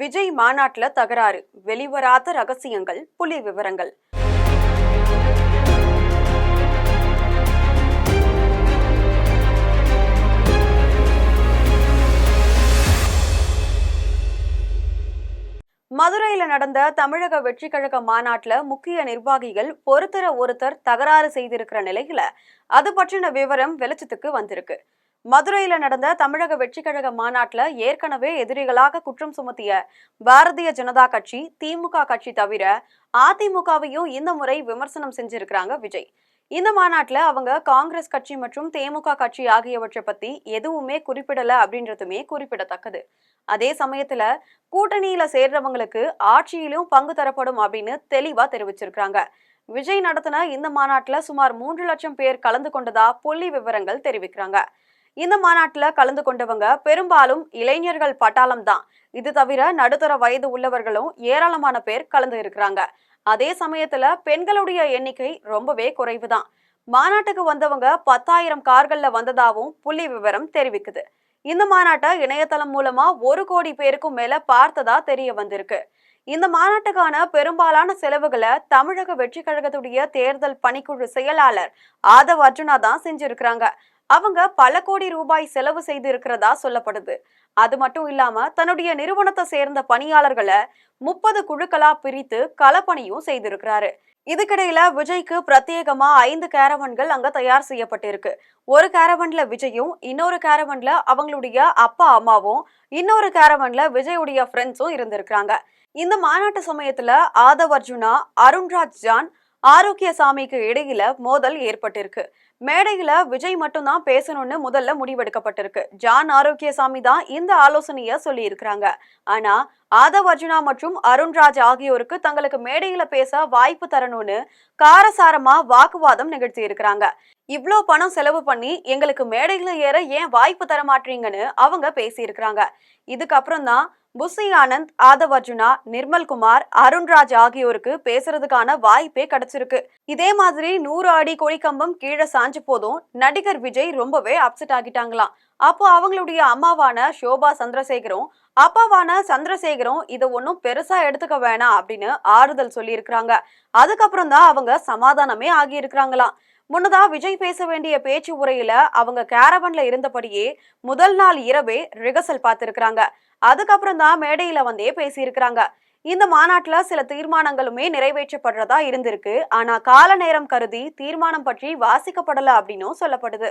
விஜய் மாநாட்டுல தகராறு வெளிவராத ரகசியங்கள் புலி விவரங்கள். மதுரையில நடந்த தமிழக வெற்றி கழக மாநாட்டுல முக்கிய நிர்வாகிகள் ஒருத்தர ஒருத்தர் தகராறு செய்திருக்கிற நிலையில அது பற்றின விவரம் வெளிச்சத்துக்கு வந்திருக்கு. மதுரையில் நடந்த தமிழக வெற்றி கழக ஏற்கனவே எதிரிகளாக குற்றம் சுமத்திய பாரதிய ஜனதா கட்சி திமுக கட்சி தவிர அதிமுகவையும் இந்த முறை விமர்சனம் செஞ்சிருக்கிறாங்க விஜய். இந்த மாநாட்டில் அவங்க காங்கிரஸ் கட்சி மற்றும் தேமுக கட்சி ஆகியவற்றை பத்தி எதுவுமே குறிப்பிடல அப்படின்றதுமே குறிப்பிடத்தக்கது. அதே சமயத்துல கூட்டணியில சேர்றவங்களுக்கு ஆட்சியிலும் பங்கு தரப்படும் அப்படின்னு தெளிவா தெரிவிச்சிருக்காங்க விஜய் நடத்தின இந்த மாநாட்டில் சுமார் மூன்று லட்சம் பேர் கலந்து கொண்டதா புள்ளி விவரங்கள் தெரிவிக்கிறாங்க. இந்த மாநாட்டில் கலந்து கொண்டவங்க பெரும்பாலும் இளைஞர்கள் பட்டாளம் தான். இது தவிர நடுத்தர வயது உள்ளவர்களும் ஏராளமான பேர் கலந்து இருக்கிறாங்க. அதே சமயத்துல பெண்களுடைய எண்ணிக்கை ரொம்பவே குறைவு தான் மாநாட்டுக்கு வந்தவங்க பத்தாயிரம் கார்கள்ல வந்ததாகவும் புள்ளி விவரம் தெரிவிக்குது. இந்த மாநாட்டை இணையதளம் மூலமா ஒரு கோடி பேருக்கும் மேல பார்த்ததா தெரிய வந்திருக்கு. இந்த மாநாட்டுக்கான பெரும்பாலான செலவுகளை தமிழக வெற்றி கழகத்துடைய தேர்தல் பணிக்குழு செயலாளர் ஆதவ் அர்ஜுனா தான் செஞ்சிருக்கிறாங்க. அவங்க பல கோடி ரூபாய் செலவு செய்து இருக்கிறதா சொல்லப்படுது. அது மட்டும் இல்லாம தன்னுடைய நிறுவனத்தை சேர்ந்த பணியாளர்களை முப்பது குழுக்களா பிரித்து களப்பணியும் செய்திருக்கிறாரு. இதுக்கிடையில விஜய்க்கு பிரத்யேகமா ஐந்து கேரவன்கள் அங்க தயார் செய்யப்பட்டிருக்கு. ஒரு கேரவன்ல விஜயும் இன்னொரு கேரவன்ல அவங்களுடைய அப்பா அம்மாவும் இன்னொரு கேரவன்ல விஜயுடைய ஃப்ரெண்ட்ஸும் இருந்திருக்கிறாங்க. இந்த மாநாட்டு சமயத்துல ஆதவ் அர்ஜுனா அருண்ராஜ் ஜான் ஆரோக்கியசாமிக்கு இடையில மோதல் ஏற்பட்டிருக்கு. மேடையில விஜய் மட்டும்தான் பேசணும்னு முதல்ல முடிவெடுக்கப்பட்டிருக்கு. ஜான் ஆரோக்கியசாமி தான் இந்த ஆலோசனைய சொல்லி இருக்கிறாங்க ஆனா ஆதவ் அர்ஜுனா மற்றும் அருண்ராஜ் ஆகியோருக்கு தங்களுக்கு மேடையில பேச வாய்ப்பு தரணும்னு காரசாரமா வாக்குவாதம் நிகழ்த்தி இருக்கிறாங்க. இவ்வளோ பணம் செலவு பண்ணி எங்களுக்கு மேடையில ஏற ஏன் வாய்ப்பு தர மாட்டீங்கன்னு அவங்க பேசியிருக்கிறாங்க இதுக்கப்புறம் தான் புசி ஆனந்த் ஆதவ் அர்ஜுனா நிர்மல்குமார் அருண்ராஜ் ஆகியோருக்கு பேசுறதுக்கான வாய்ப்பே கிடைச்சிருக்கு. இதே மாதிரி நூறு அடி கொடிக்கம்பம் கீழே சாஞ்சு போதும் நடிகர் விஜய் ரொம்பவே அப்செட் ஆகிட்டாங்களாம். அப்போ அவங்களுடைய அம்மாவான ஷோபா சந்திரசேகரும் அப்பாவான சந்திரசேகரும் இதை ஒன்றும் பெருசா எடுத்துக்க வேணாம் அப்படின்னு ஆறுதல் சொல்லியிருக்கிறாங்க. அதுக்கப்புறம் தான் அவங்க சமாதானமே ஆகி இருக்கிறாங்களாம் முன்னதா விஜய் பேச வேண்டிய பேச்சு உரையில அவங்க கேரவன்ல இருந்தபடியே முதல் நாள் இரவே ரிகர்சல் பார்த்திருக்கிறாங்க. அதுக்கப்புறம் தான் மேடையில வந்தே பேசியிருக்கிறாங்க. இந்த மாநாட்டுல சில தீர்மானங்களுமே நிறைவேற்றப்படுறதா இருந்திருக்கு. ஆனா கால நேரம் கருதி தீர்மானம் பற்றி வாசிக்கப்படல அப்படின்னும் சொல்லப்படுது.